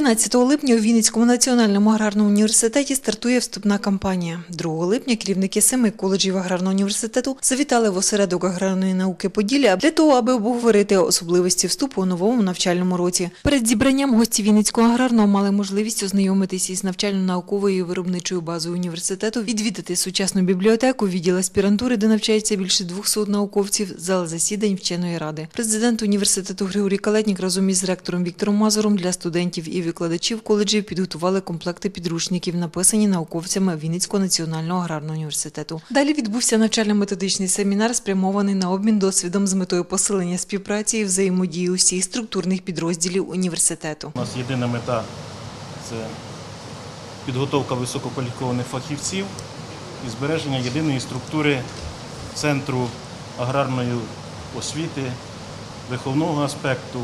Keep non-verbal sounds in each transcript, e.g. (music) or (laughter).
11 липня у Вінницькому національному аграрному університеті стартує вступна кампанія. 2 липня керівники семи коледжів аграрного університету завітали в осередок аграрної науки Поділля для того, аби обговорити особливості вступу у новому навчальному році. Перед зібранням гості Вінницького аграрного мали можливість ознайомитися із навчально-науковою виробничою базою університету, відвідати сучасну бібліотеку, відділ аспірантури, де навчається більше 200 науковців, зал засідань вченої ради. Президент університету Григорій Калетнік разом із ректором Віктором Мазуром для студентів і викладачів коледжів підготували комплекти підручників, написані науковцями Вінницького національного аграрного університету. Далі відбувся навчально-методичний семінар, спрямований на обмін досвідом з метою посилення співпраці і взаємодії усіх структурних підрозділів університету. У нас єдина мета це підготовка висококваліфікованих фахівців і збереження єдиної структури центру аграрної освіти, виховного аспекту,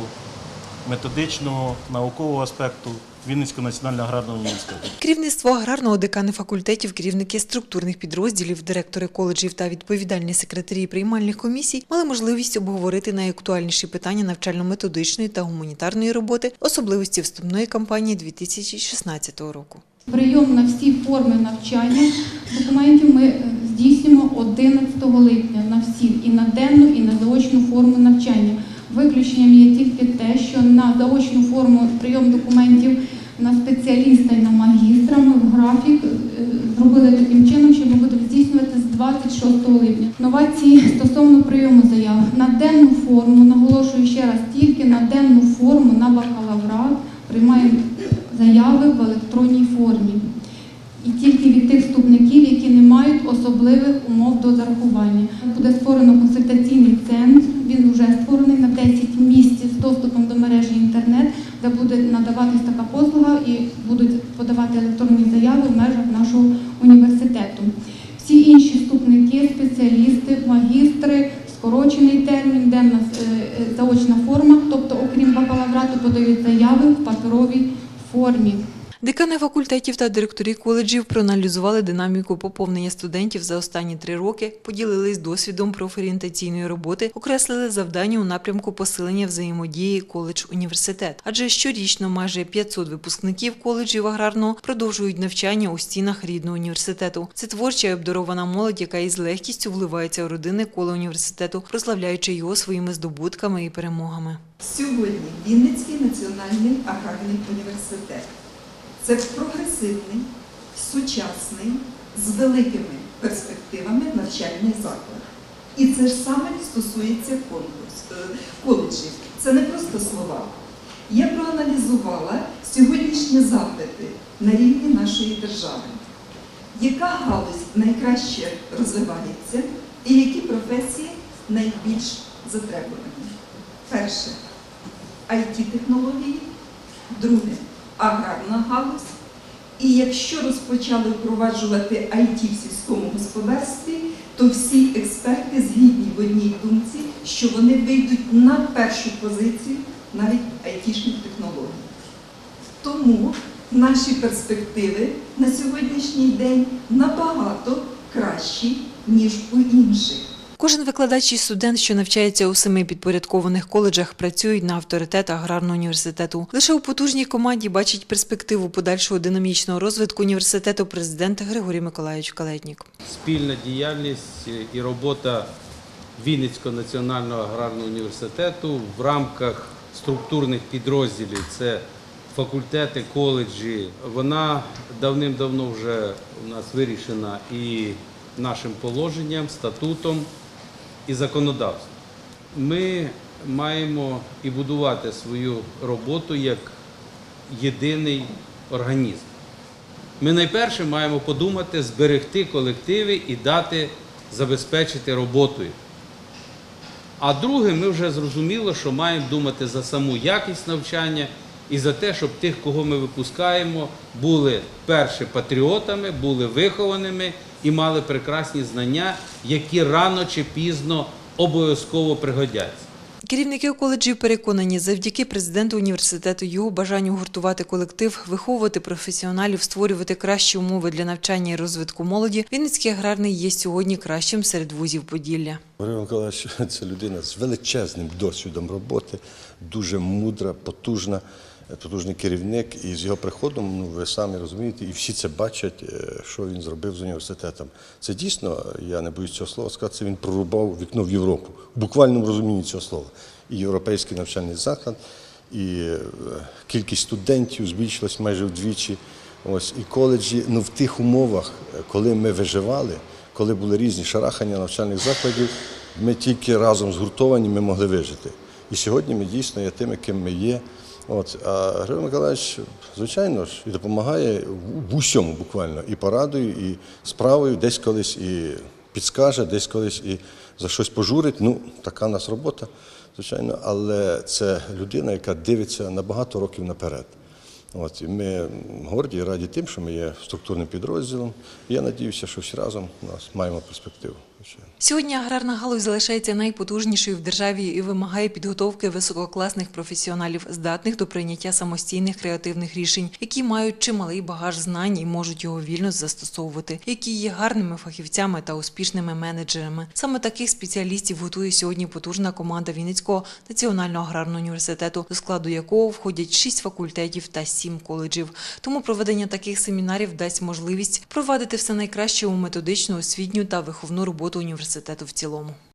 методичного, наукового аспекту Вінницького національного аграрного університету. Керівництво аграрного декани факультетів, керівники структурних підрозділів, директори коледжів та відповідальні секретарі приймальних комісій мали можливість обговорити найактуальніші питання навчально-методичної та гуманітарної роботи, особливості вступної кампанії 2016 року. Прийом на всі форми навчання документів ми е, здійснюємо 11 липня на всі і на денну, і на заочну форму навчання. Виключенням є тільки те, що на заочну форму прийом документів на спеціаліста і на магістра ми в графік е, зробили таким чином, що ми будемо здійснювати з 26 липня. Новації стосовно прийому заяв на денну форму, наголошую ще раз, тільки на денну форму на бакалаврат приймаємо заяви в електронній формі. І тільки від тих вступників, які не мають особливих умов до зарахування. Буде створено консультаційний центр, де буде надаватись така послуга і будуть подавати електронні заяви в межах нашого університету. Всі інші вступники, спеціалісти, магістри, скорочений термін, денна е, е, заочна форма, тобто, окрім бакалаврату, подають заяви в паперовій формі. Декани факультетів та директорі коледжів проаналізували динаміку поповнення студентів за останні три роки, поділились досвідом профорієнтаційної роботи, окреслили завдання у напрямку посилення взаємодії коледж-університет. Адже щорічно майже 500 випускників коледжів аграрного продовжують навчання у стінах рідного університету. Це творча і обдарована молодь, яка із легкістю вливається у родинне коло університету, прославляючи його своїми здобутками і перемогами. Сьогодні Вінницький національний аграрний університет це прогресивний, сучасний, з великими перспективами навчальний заклад. І це ж саме стосується е, коледжів. Це не просто слова. Я проаналізувала сьогоднішні запити на рівні нашої держави. Яка галузь найкраще розвивається і які професії найбільш затребувані? Перше IT-технології, друге аграрна галузь. І якщо розпочали впроваджувати IT в сільському господарстві, то всі експерти згідні в одній думці, що вони вийдуть на першу позицію навіть айтішних технологій. Тому наші перспективи на сьогоднішній день набагато кращі, ніж у інших. Кожен викладач і студент, що навчається у семи підпорядкованих коледжах, працюють на авторитет аграрного університету. Лише у потужній команді бачить перспективу подальшого динамічного розвитку університету президент Григорій Миколаївич Калетнік. спільна діяльність і робота Вінницького національного аграрного університету в рамках структурних підрозділів. Це факультети, коледжі. Вона давним-давно вже у нас вирішена і нашим положенням, статутом і законодавством. Ми маємо і будувати свою роботу як єдиний організм. Ми найперше маємо подумати, зберегти колективи і дати забезпечити роботою. А друге, ми вже зрозуміло, що маємо думати за саму якість навчання і за те, щоб тих, кого ми випускаємо, були перше патріотами, були вихованими і мали прекрасні знання, які рано чи пізно обов'язково пригодяться. Керівники коледжів переконані, завдяки президенту університету, його бажанню гуртувати колектив, виховувати професіоналів, створювати кращі умови для навчання і розвитку молоді. Вінницький аграрний є сьогодні кращим серед вузів Поділля. Григорій Миколаївич (laughs) – це людина з величезним досвідом роботи, дуже мудра, потужна. Потужний керівник, і з його приходом, ну ви самі розумієте, і всі це бачать, е, що він зробив з університетом. Це дійсно, я не боюсь цього слова сказати, це він прорубав вікно в Європу, в буквальному розумінні цього слова. І європейський навчальний заклад, і е, кількість студентів збільшилась майже вдвічі. Ось і коледжі, ну в тих умовах, е, коли ми виживали, коли були різні шарахання навчальних закладів, ми тільки разом згуртовані ми могли вижити. І сьогодні ми дійсно є тими, ким ми є. От, а Григорій Миколаївич, звичайно ж, і допомагає в, усьому буквально, і порадою, і справою, десь колись і підскаже, десь колись і за щось пожурить. Ну, така в нас робота, звичайно, але це людина, яка дивиться на багато років наперед. От, і ми горді і раді тим, що ми є структурним підрозділом. Я надіюся, що всі разом у нас маємо перспективу. Сьогодні аграрна галузь залишається найпотужнішою в державі і вимагає підготовки висококласних професіоналів, здатних до прийняття самостійних креативних рішень, які мають чималий багаж знань і можуть його вільно застосовувати, які є гарними фахівцями та успішними менеджерами. Саме таких спеціалістів готує сьогодні потужна команда Вінницького національного аграрного університету, до складу якого входять шість факультетів та сім коледжів. Тому проведення таких семінарів дасть можливість провадити все найкраще у методичну, освітню та виховну університету в цілому.